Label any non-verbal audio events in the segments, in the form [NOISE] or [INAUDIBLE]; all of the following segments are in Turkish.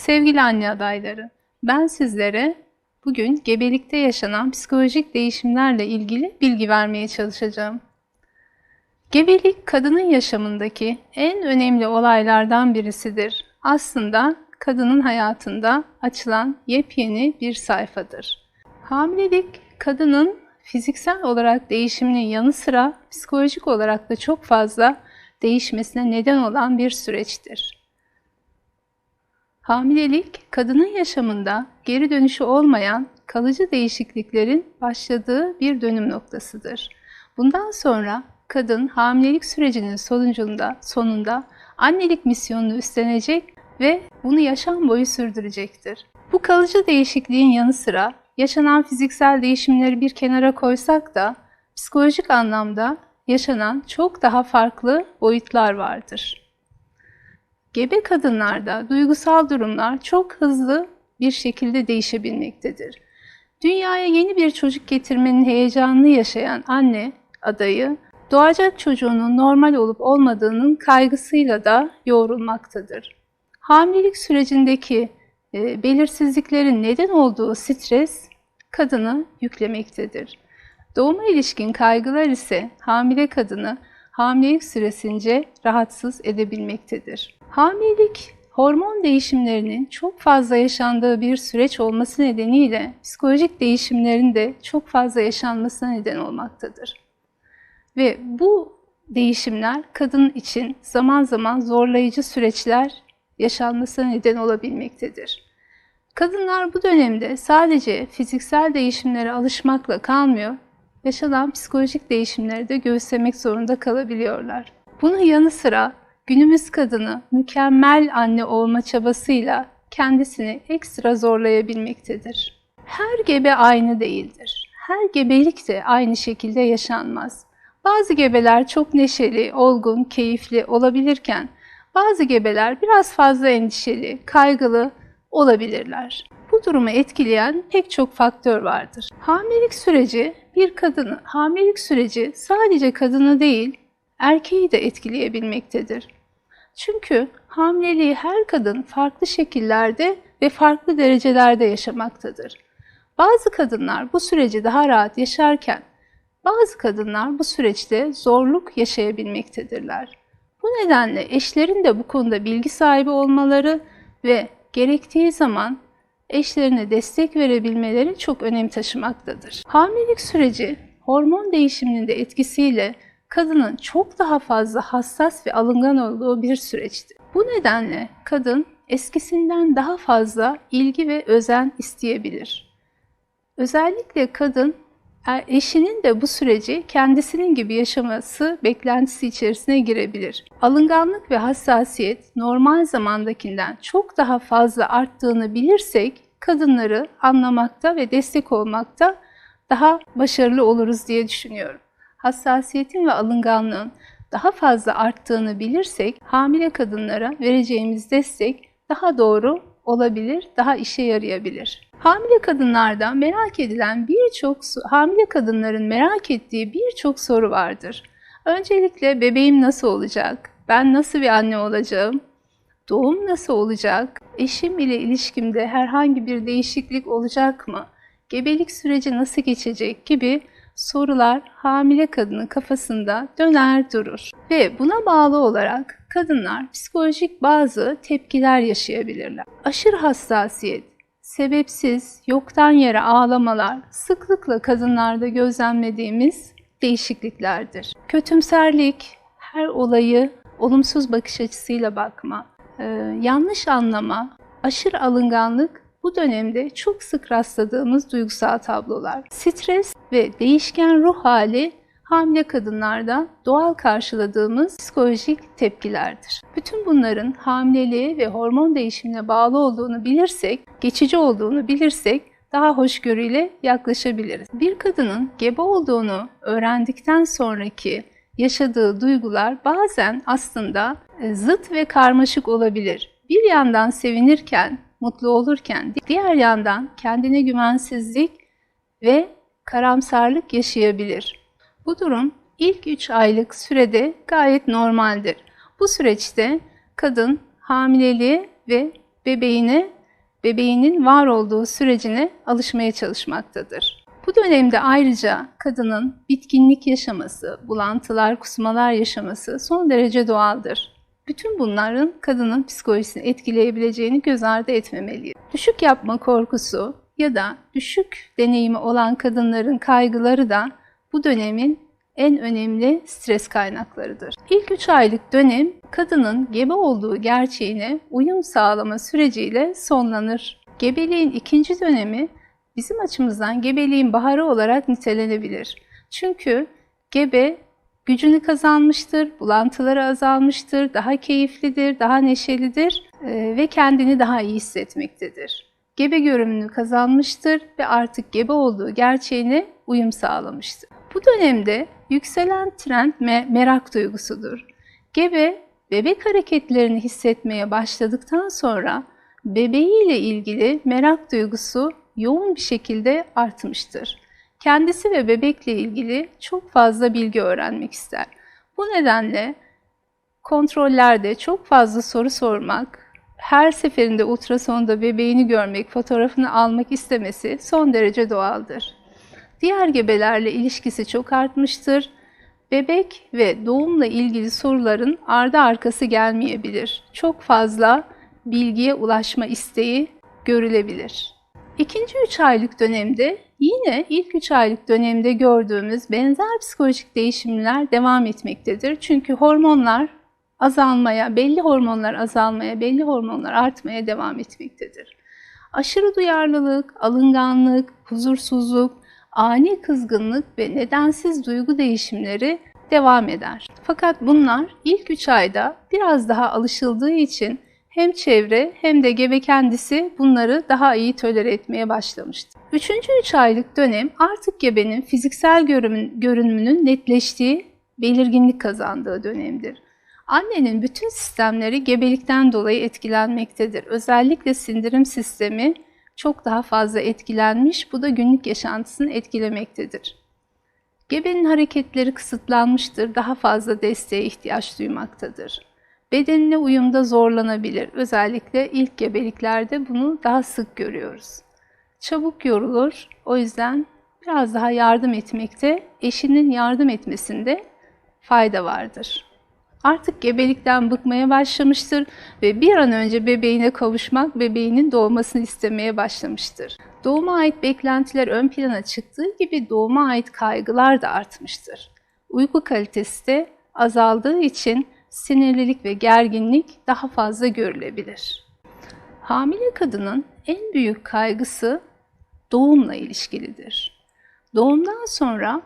Sevgili anne adayları, ben sizlere bugün gebelikte yaşanan psikolojik değişimlerle ilgili bilgi vermeye çalışacağım. Gebelik kadının yaşamındaki en önemli olaylardan birisidir. Aslında kadının hayatında açılan yepyeni bir sayfadır. Hamilelik kadının fiziksel olarak değişiminin yanı sıra psikolojik olarak da çok fazla değişmesine neden olan bir süreçtir. Hamilelik, kadının yaşamında geri dönüşü olmayan kalıcı değişikliklerin başladığı bir dönüm noktasıdır. Bundan sonra kadın hamilelik sürecinin sonucunda, sonunda annelik misyonunu üstlenecek ve bunu yaşam boyu sürdürecektir. Bu kalıcı değişikliğin yanı sıra yaşanan fiziksel değişimleri bir kenara koysak da psikolojik anlamda yaşanan çok daha farklı boyutlar vardır. Gebe kadınlarda duygusal durumlar çok hızlı bir şekilde değişebilmektedir. Dünyaya yeni bir çocuk getirmenin heyecanını yaşayan anne adayı, doğacak çocuğunun normal olup olmadığının kaygısıyla da yoğrulmaktadır. Hamilelik sürecindeki e, belirsizliklerin neden olduğu stres kadını yüklemektedir. Doğuma ilişkin kaygılar ise hamile kadını hamilelik süresince rahatsız edebilmektedir. Hamilelik hormon değişimlerinin çok fazla yaşandığı bir süreç olması nedeniyle psikolojik değişimlerin de çok fazla yaşanmasına neden olmaktadır. Ve bu değişimler kadın için zaman zaman zorlayıcı süreçler yaşanmasına neden olabilmektedir. Kadınlar bu dönemde sadece fiziksel değişimlere alışmakla kalmıyor, yaşanan psikolojik değişimleri de göğüslemek zorunda kalabiliyorlar. Bunun yanı sıra günümüz kadını mükemmel anne olma çabasıyla kendisini ekstra zorlayabilmektedir. Her gebe aynı değildir. Her gebelik de aynı şekilde yaşanmaz. Bazı gebeler çok neşeli, olgun, keyifli olabilirken bazı gebeler biraz fazla endişeli, kaygılı olabilirler. Bu durumu etkileyen pek çok faktör vardır. Hamilelik süreci bir kadını, hamilelik süreci sadece kadını değil, erkeği de etkileyebilmektedir. Çünkü hamileliği her kadın farklı şekillerde ve farklı derecelerde yaşamaktadır. Bazı kadınlar bu süreci daha rahat yaşarken, bazı kadınlar bu süreçte zorluk yaşayabilmektedirler. Bu nedenle eşlerin de bu konuda bilgi sahibi olmaları ve gerektiği zaman eşlerine destek verebilmeleri çok önem taşımaktadır. Hamilelik süreci hormon değişiminin de etkisiyle kadının çok daha fazla hassas ve alıngan olduğu bir süreçtir. Bu nedenle kadın eskisinden daha fazla ilgi ve özen isteyebilir. Özellikle kadın Er, eşinin de bu süreci kendisinin gibi yaşaması beklentisi içerisine girebilir. Alınganlık ve hassasiyet normal zamandakinden çok daha fazla arttığını bilirsek kadınları anlamakta ve destek olmakta daha başarılı oluruz diye düşünüyorum. Hassasiyetin ve alınganlığın daha fazla arttığını bilirsek hamile kadınlara vereceğimiz destek daha doğru olabilir, daha işe yarayabilir. Hamile kadınlardan merak edilen birçok hamile kadınların merak ettiği birçok soru vardır. Öncelikle bebeğim nasıl olacak? Ben nasıl bir anne olacağım? Doğum nasıl olacak? Eşim ile ilişkimde herhangi bir değişiklik olacak mı? Gebelik süreci nasıl geçecek gibi sorular hamile kadının kafasında döner durur. Ve buna bağlı olarak kadınlar psikolojik bazı tepkiler yaşayabilirler. Aşırı hassasiyet, sebepsiz, yoktan yere ağlamalar sıklıkla kadınlarda gözlemlediğimiz değişikliklerdir. Kötümserlik, her olayı olumsuz bakış açısıyla bakma, yanlış anlama, aşırı alınganlık bu dönemde çok sık rastladığımız duygusal tablolar. Stres ve değişken ruh hali hamile kadınlarda doğal karşıladığımız psikolojik tepkilerdir. Bütün bunların hamileliğe ve hormon değişimine bağlı olduğunu bilirsek, geçici olduğunu bilirsek daha hoşgörüyle yaklaşabiliriz. Bir kadının gebe olduğunu öğrendikten sonraki yaşadığı duygular bazen aslında e, zıt ve karmaşık olabilir. Bir yandan sevinirken, mutlu olurken, diğer yandan kendine güvensizlik ve karamsarlık yaşayabilir. Bu durum ilk 3 aylık sürede gayet normaldir. Bu süreçte kadın hamileliğe ve bebeğine, bebeğinin var olduğu sürecine alışmaya çalışmaktadır. Bu dönemde ayrıca kadının bitkinlik yaşaması, bulantılar, kusmalar yaşaması son derece doğaldır. Bütün bunların kadının psikolojisini etkileyebileceğini göz ardı etmemeliyiz. Düşük yapma korkusu ya da düşük deneyimi olan kadınların kaygıları da bu dönemin en önemli stres kaynaklarıdır. İlk 3 aylık dönem kadının gebe olduğu gerçeğine uyum sağlama süreciyle sonlanır. Gebeliğin ikinci dönemi bizim açımızdan gebeliğin baharı olarak nitelenebilir. Çünkü gebe gücünü kazanmıştır, bulantıları azalmıştır, daha keyiflidir, daha neşelidir e, ve kendini daha iyi hissetmektedir. Gebe görünümünü kazanmıştır ve artık gebe olduğu gerçeğine uyum sağlamıştır. Bu dönemde yükselen trend merak duygusudur. Gebe bebek hareketlerini hissetmeye başladıktan sonra bebeğiyle ilgili merak duygusu yoğun bir şekilde artmıştır. Kendisi ve bebekle ilgili çok fazla bilgi öğrenmek ister. Bu nedenle kontrollerde çok fazla soru sormak, her seferinde ultrasonda bebeğini görmek, fotoğrafını almak istemesi son derece doğaldır. Diğer gebelerle ilişkisi çok artmıştır. Bebek ve doğumla ilgili soruların ardı arkası gelmeyebilir. Çok fazla bilgiye ulaşma isteği görülebilir. İkinci üç aylık dönemde yine ilk üç aylık dönemde gördüğümüz benzer psikolojik değişimler devam etmektedir. Çünkü hormonlar azalmaya, belli hormonlar azalmaya, belli hormonlar artmaya devam etmektedir. Aşırı duyarlılık, alınganlık, huzursuzluk, ani kızgınlık ve nedensiz duygu değişimleri devam eder. Fakat bunlar ilk 3 ayda biraz daha alışıldığı için hem çevre hem de gebe kendisi bunları daha iyi tolere etmeye başlamıştır. Üçüncü 3 aylık dönem artık gebenin fiziksel görünümünün netleştiği, belirginlik kazandığı dönemdir. Annenin bütün sistemleri gebelikten dolayı etkilenmektedir. Özellikle sindirim sistemi çok daha fazla etkilenmiş, bu da günlük yaşantısını etkilemektedir. Gebenin hareketleri kısıtlanmıştır, daha fazla desteğe ihtiyaç duymaktadır. Bedenine uyumda zorlanabilir. Özellikle ilk gebeliklerde bunu daha sık görüyoruz. Çabuk yorulur, o yüzden biraz daha yardım etmekte, eşinin yardım etmesinde fayda vardır artık gebelikten bıkmaya başlamıştır ve bir an önce bebeğine kavuşmak, bebeğinin doğmasını istemeye başlamıştır. Doğuma ait beklentiler ön plana çıktığı gibi doğuma ait kaygılar da artmıştır. Uyku kalitesi de azaldığı için sinirlilik ve gerginlik daha fazla görülebilir. Hamile kadının en büyük kaygısı doğumla ilişkilidir. Doğumdan sonra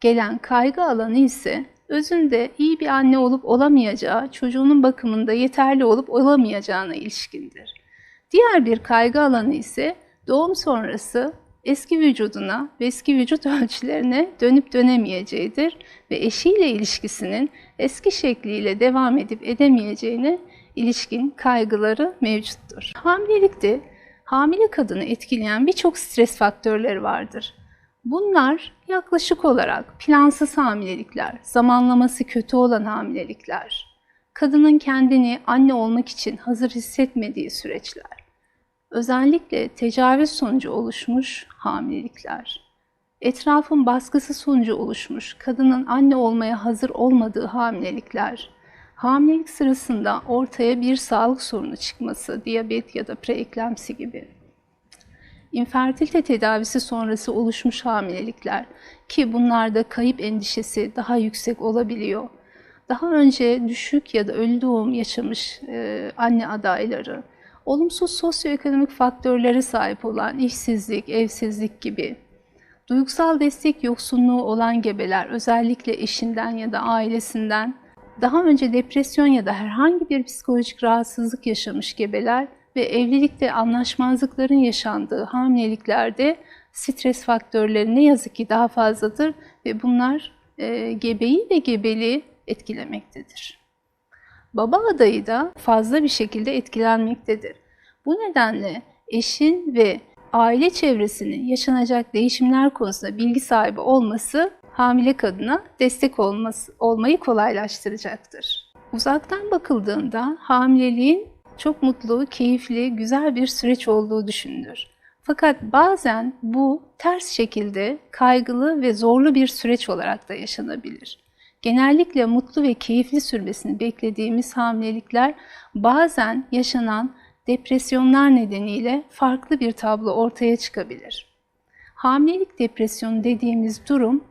gelen kaygı alanı ise özünde iyi bir anne olup olamayacağı, çocuğunun bakımında yeterli olup olamayacağına ilişkindir. Diğer bir kaygı alanı ise doğum sonrası eski vücuduna ve eski vücut [LAUGHS] ölçülerine dönüp dönemeyeceğidir ve eşiyle ilişkisinin eski şekliyle devam edip edemeyeceğine ilişkin kaygıları mevcuttur. Hamilelikte hamile kadını etkileyen birçok stres faktörleri vardır. Bunlar yaklaşık olarak plansız hamilelikler, zamanlaması kötü olan hamilelikler, kadının kendini anne olmak için hazır hissetmediği süreçler, özellikle tecavüz sonucu oluşmuş hamilelikler, etrafın baskısı sonucu oluşmuş kadının anne olmaya hazır olmadığı hamilelikler, hamilelik sırasında ortaya bir sağlık sorunu çıkması, diyabet ya da preeklemsi gibi infertilite tedavisi sonrası oluşmuş hamilelikler ki bunlarda kayıp endişesi daha yüksek olabiliyor. Daha önce düşük ya da ölü doğum yaşamış anne adayları, olumsuz sosyoekonomik faktörlere sahip olan işsizlik, evsizlik gibi, duygusal destek yoksunluğu olan gebeler özellikle eşinden ya da ailesinden, daha önce depresyon ya da herhangi bir psikolojik rahatsızlık yaşamış gebeler ve evlilikte anlaşmazlıkların yaşandığı hamileliklerde stres faktörleri ne yazık ki daha fazladır ve bunlar e, gebeyi ve gebeliği etkilemektedir. Baba adayı da fazla bir şekilde etkilenmektedir. Bu nedenle eşin ve aile çevresinin yaşanacak değişimler konusunda bilgi sahibi olması hamile kadına destek olması, olmayı kolaylaştıracaktır. Uzaktan bakıldığında hamileliğin çok mutlu, keyifli, güzel bir süreç olduğu düşünülür. Fakat bazen bu ters şekilde kaygılı ve zorlu bir süreç olarak da yaşanabilir. Genellikle mutlu ve keyifli sürmesini beklediğimiz hamilelikler bazen yaşanan depresyonlar nedeniyle farklı bir tablo ortaya çıkabilir. Hamilelik depresyonu dediğimiz durum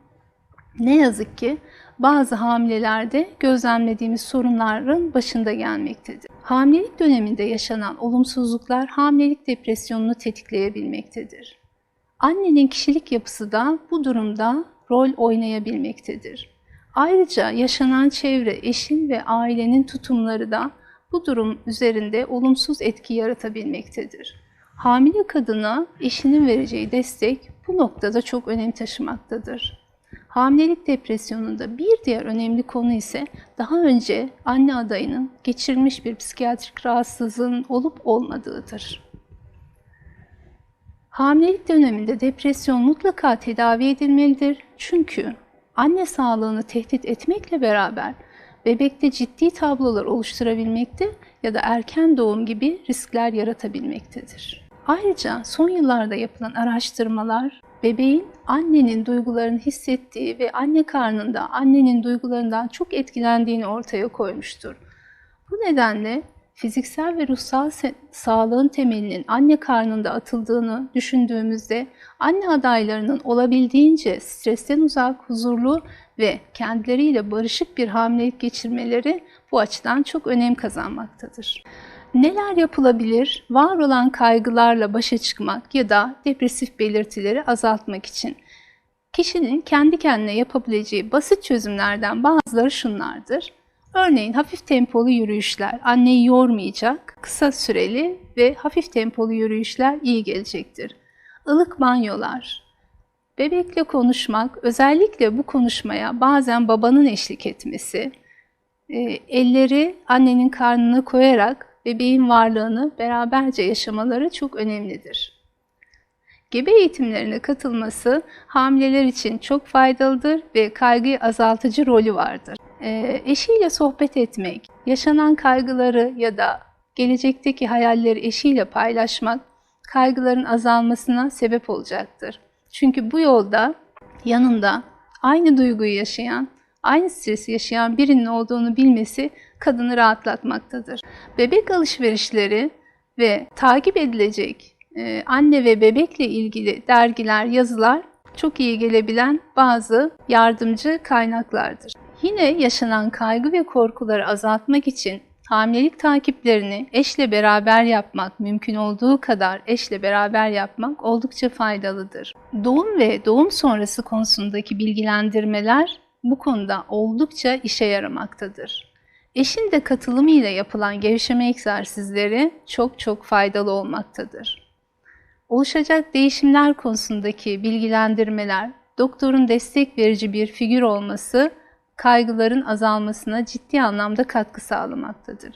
ne yazık ki bazı hamilelerde gözlemlediğimiz sorunların başında gelmektedir. Hamilelik döneminde yaşanan olumsuzluklar hamilelik depresyonunu tetikleyebilmektedir. Annenin kişilik yapısı da bu durumda rol oynayabilmektedir. Ayrıca yaşanan çevre, eşin ve ailenin tutumları da bu durum üzerinde olumsuz etki yaratabilmektedir. Hamile kadına eşinin vereceği destek bu noktada çok önem taşımaktadır. Hamilelik depresyonunda bir diğer önemli konu ise daha önce anne adayının geçirmiş bir psikiyatrik rahatsızlığın olup olmadığıdır. Hamilelik döneminde depresyon mutlaka tedavi edilmelidir. Çünkü anne sağlığını tehdit etmekle beraber bebekte ciddi tablolar oluşturabilmekte ya da erken doğum gibi riskler yaratabilmektedir. Ayrıca son yıllarda yapılan araştırmalar bebeğin annenin duygularını hissettiği ve anne karnında annenin duygularından çok etkilendiğini ortaya koymuştur. Bu nedenle fiziksel ve ruhsal sağlığın temelinin anne karnında atıldığını düşündüğümüzde anne adaylarının olabildiğince stresten uzak, huzurlu ve kendileriyle barışık bir hamilelik geçirmeleri bu açıdan çok önem kazanmaktadır. Neler yapılabilir? Var olan kaygılarla başa çıkmak ya da depresif belirtileri azaltmak için. Kişinin kendi kendine yapabileceği basit çözümlerden bazıları şunlardır. Örneğin hafif tempolu yürüyüşler anneyi yormayacak, kısa süreli ve hafif tempolu yürüyüşler iyi gelecektir. Ilık banyolar, bebekle konuşmak, özellikle bu konuşmaya bazen babanın eşlik etmesi, e, elleri annenin karnına koyarak bebeğin varlığını beraberce yaşamaları çok önemlidir. Gebe eğitimlerine katılması hamileler için çok faydalıdır ve kaygıyı azaltıcı rolü vardır. E, eşiyle sohbet etmek, yaşanan kaygıları ya da gelecekteki hayalleri eşiyle paylaşmak kaygıların azalmasına sebep olacaktır. Çünkü bu yolda yanında aynı duyguyu yaşayan, aynı stresi yaşayan birinin olduğunu bilmesi kadını rahatlatmaktadır. Bebek alışverişleri ve takip edilecek e, anne ve bebekle ilgili dergiler, yazılar çok iyi gelebilen bazı yardımcı kaynaklardır. Yine yaşanan kaygı ve korkuları azaltmak için hamilelik takiplerini eşle beraber yapmak, mümkün olduğu kadar eşle beraber yapmak oldukça faydalıdır. Doğum ve doğum sonrası konusundaki bilgilendirmeler bu konuda oldukça işe yaramaktadır. Eşin de katılımıyla yapılan gevşeme egzersizleri çok çok faydalı olmaktadır. Oluşacak değişimler konusundaki bilgilendirmeler, doktorun destek verici bir figür olması kaygıların azalmasına ciddi anlamda katkı sağlamaktadır.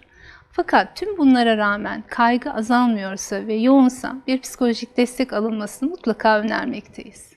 Fakat tüm bunlara rağmen kaygı azalmıyorsa ve yoğunsa bir psikolojik destek alınmasını mutlaka önermekteyiz.